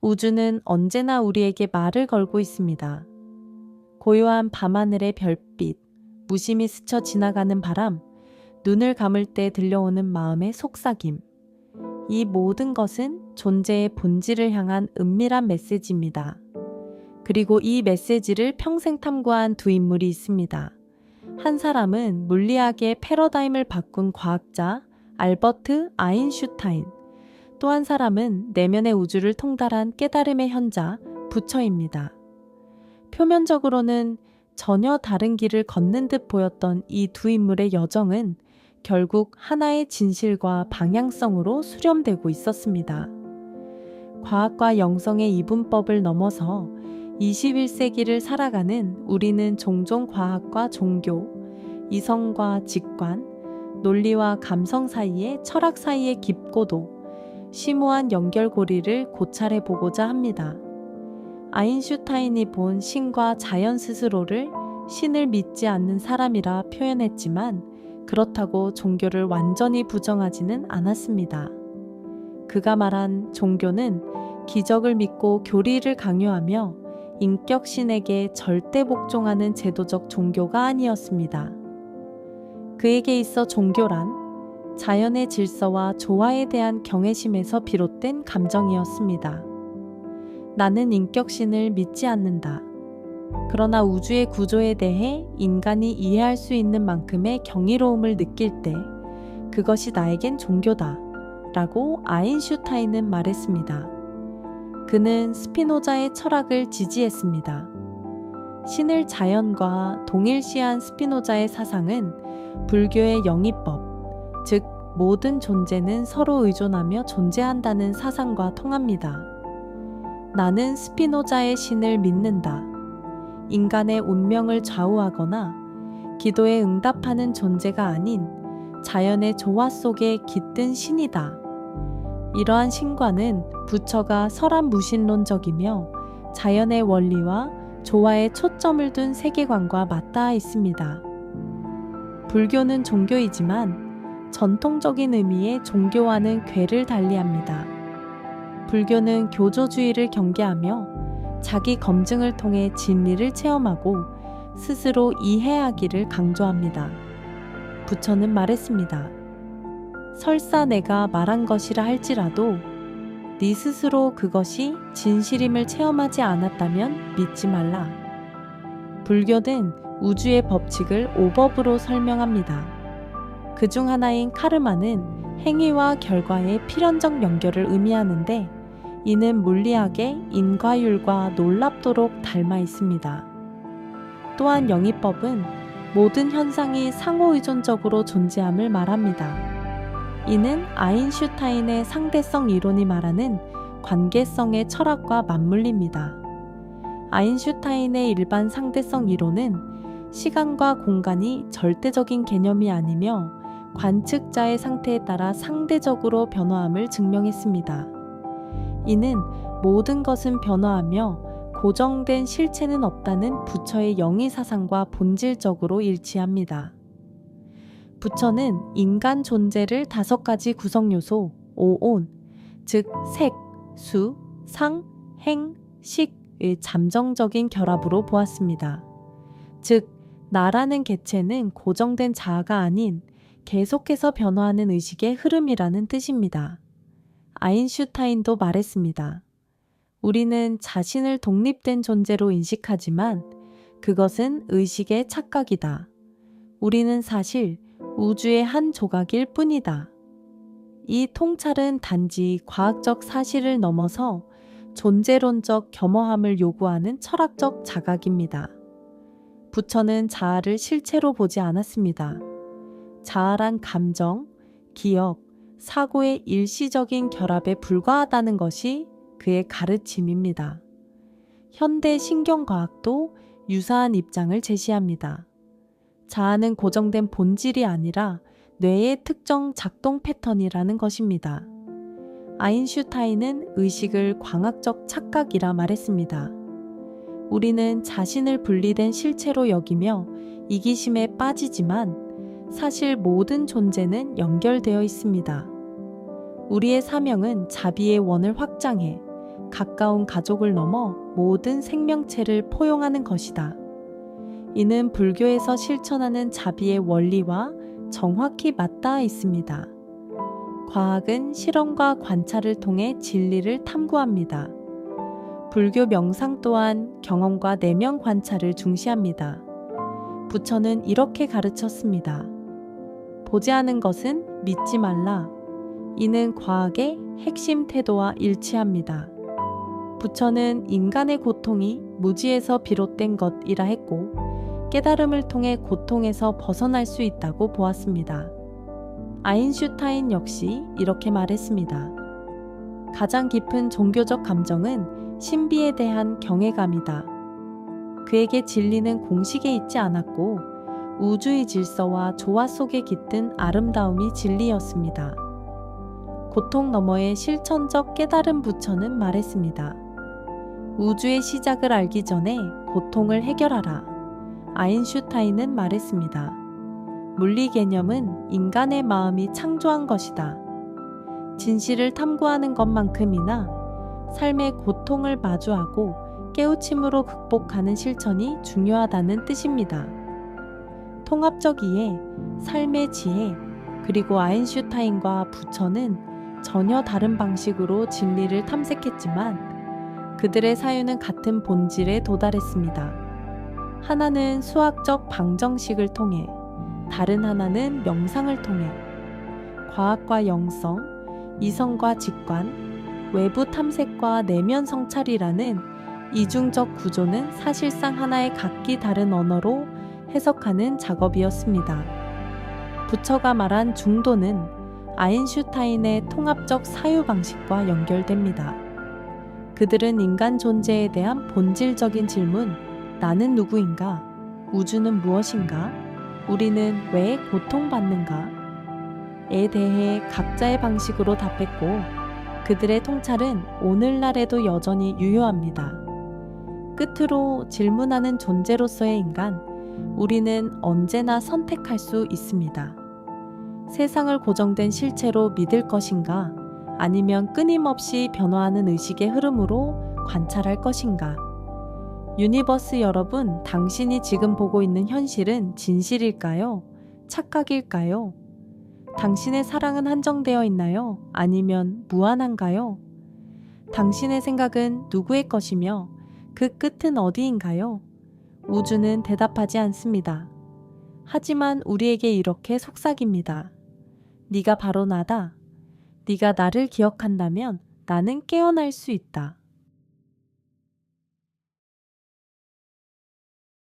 우주는 언제나 우리에게 말을 걸고 있습니다. 고요한 밤하늘의 별빛, 무심히 스쳐 지나가는 바람, 눈을 감을 때 들려오는 마음의 속삭임. 이 모든 것은 존재의 본질을 향한 은밀한 메시지입니다. 그리고 이 메시지를 평생 탐구한 두 인물이 있습니다. 한 사람은 물리학의 패러다임을 바꾼 과학자 알버트 아인슈타인. 또 한 사람은 내면의 우주를 통달한 깨달음의 현자 부처입니다. 표면적으로는 전혀 다른 길을 걷는 듯 보였던 이 두 인물의 여정은 결국 하나의 진실과 방향성으로 수렴되고 있었습니다. 과학과 영성의 이분법을 넘어서 21세기를 살아가는 우리는 종종 과학과 종교, 이성과 직관, 논리와 감성 사이의 철학 사이의 깊고도 심오한 연결고리를 고찰해 보고자 합니다. 아인슈타인이 본 신과 자연 스스로를 신을 믿지 않는 사람이라 표현했지만 그렇다고 종교를 완전히 부정하지는 않았습니다. 그가 말한 종교는 기적을 믿고 교리를 강요하며 인격 신에게 절대 복종하는 제도적 종교가 아니었습니다. 그에게 있어 종교란 자연의 질서와 조화에 대한 경외심에서 비롯된 감정이었습니다. 나는 인격신을 믿지 않는다. 그러나 우주의 구조에 대해 인간이 이해할 수 있는 만큼의 경이로움을 느낄 때 그것이 나에겐 종교다. 라고 아인슈타인은 말했습니다. 그는 스피노자의 철학을 지지했습니다. 신을 자연과 동일시한 스피노자의 사상은 불교의 영이법, 즉 모든 존재는 서로 의존하며 존재한다는 사상과 통합니다. 나는 스피노자의 신을 믿는다. 인간의 운명을 좌우하거나 기도에 응답하는 존재가 아닌 자연의 조화 속에 깃든 신이다. 이러한 신과는 부처가 설합무신론적이며 자연의 원리와 조화에 초점을 둔 세계관과 맞닿아 있습니다. 불교는 종교이지만 전통적인 의미의 종교와는 궤를 달리합니다. 불교는 교조주의를 경계하며 자기 검증을 통해 진리를 체험하고 스스로 이해하기를 강조합니다. 부처는 말했습니다. 설사 내가 말한 것이라 할지라도 네 스스로 그것이 진실임을 체험하지 않았다면 믿지 말라. 불교는 우주의 법칙을 오법으로 설명합니다. 그 중 하나인 카르마는 행위와 결과의 필연적 연결을 의미하는데 이는 물리학의 인과율과 놀랍도록 닮아 있습니다. 또한 영이법은 모든 현상이 상호의존적으로 존재함을 말합니다. 이는 아인슈타인의 상대성 이론이 말하는 관계성의 철학과 맞물립니다. 아인슈타인의 일반 상대성 이론은 시간과 공간이 절대적인 개념이 아니며 관측자의 상태에 따라 상대적으로 변화함을 증명했습니다. 이는 모든 것은 변화하며 고정된 실체는 없다는 부처의 영의 사상과 본질적으로 일치합니다. 부처는 인간 존재를 다섯 가지 구성 요소, 오온, 즉 색, 수, 상, 행, 식의 잠정적인 결합으로 보았습니다. 즉, 나라는 개체는 고정된 자아가 아닌 계속해서 변화하는 의식의 흐름이라는 뜻입니다. 아인슈타인도 말했습니다. 우리는 자신을 독립된 존재로 인식하지만 그것은 의식의 착각이다. 우리는 사실 우주의 한 조각일 뿐이다. 이 통찰은 단지 과학적 사실을 넘어서 존재론적 겸허함을 요구하는 철학적 자각입니다. 부처는 자아를 실체로 보지 않았습니다. 자아란 감정, 기억, 사고의 일시적인 결합에 불과하다는 것이 그의 가르침입니다. 현대 신경과학도 유사한 입장을 제시합니다. 자아는 고정된 본질이 아니라 뇌의 특정 작동 패턴이라는 것입니다. 아인슈타인은 의식을 광학적 착각이라 말했습니다. 우리는 자신을 분리된 실체로 여기며 이기심에 빠지지만 사실 모든 존재는 연결되어 있습니다. 우리의 사명은 자비의 원을 확장해 가까운 가족을 넘어 모든 생명체를 포용하는 것이다. 이는 불교에서 실천하는 자비의 원리와 정확히 맞닿아 있습니다. 과학은 실험과 관찰을 통해 진리를 탐구합니다. 불교 명상 또한 경험과 내면 관찰을 중시합니다. 부처는 이렇게 가르쳤습니다. 보지 않은 것은 믿지 말라. 이는 과학의 핵심 태도와 일치합니다. 부처는 인간의 고통이 무지에서 비롯된 것이라 했고, 깨달음을 통해 고통에서 벗어날 수 있다고 보았습니다. 아인슈타인 역시 이렇게 말했습니다. 가장 깊은 종교적 감정은 신비에 대한 경외감이다. 그에게 진리는 공식에 있지 않았고 우주의 질서와 조화 속에 깃든 아름다움이 진리였습니다. 고통 너머의 실천적 깨달은 부처는 말했습니다. 우주의 시작을 알기 전에 고통을 해결하라. 아인슈타인은 말했습니다. 물리 개념은 인간의 마음이 창조한 것이다. 진실을 탐구하는 것만큼이나 삶의 고통을 마주하고 깨우침으로 극복하는 실천이 중요하다는 뜻입니다. 통합적 이해, 삶의 지혜, 그리고 아인슈타인과 부처는 전혀 다른 방식으로 진리를 탐색했지만 그들의 사유는 같은 본질에 도달했습니다. 하나는 수학적 방정식을 통해, 다른 하나는 명상을 통해, 과학과 영성, 이성과 직관, 외부 탐색과 내면 성찰이라는 이중적 구조는 사실상 하나의 각기 다른 언어로 해석하는 작업이었습니다. 부처가 말한 중도는 아인슈타인의 통합적 사유 방식과 연결됩니다. 그들은 인간 존재에 대한 본질적인 질문, 나는 누구인가? 우주는 무엇인가? 우리는 왜 고통받는가? 에 대해 각자의 방식으로 답했고, 그들의 통찰은 오늘날에도 여전히 유효합니다. 끝으로 질문하는 존재로서의 인간, 우리는 언제나 선택할 수 있습니다. 세상을 고정된 실체로 믿을 것인가, 아니면 끊임없이 변화하는 의식의 흐름으로 관찰할 것인가. 유니버스 여러분, 당신이 지금 보고 있는 현실은 진실일까요? 착각일까요? 당신의 사랑은 한정되어 있나요? 아니면 무한한가요? 당신의 생각은 누구의 것이며 그 끝은 어디인가요? 우주는 대답하지 않습니다. 하지만 우리에게 이렇게 속삭입니다. 네가 바로 나다. 네가 나를 기억한다면 나는 깨어날 수 있다.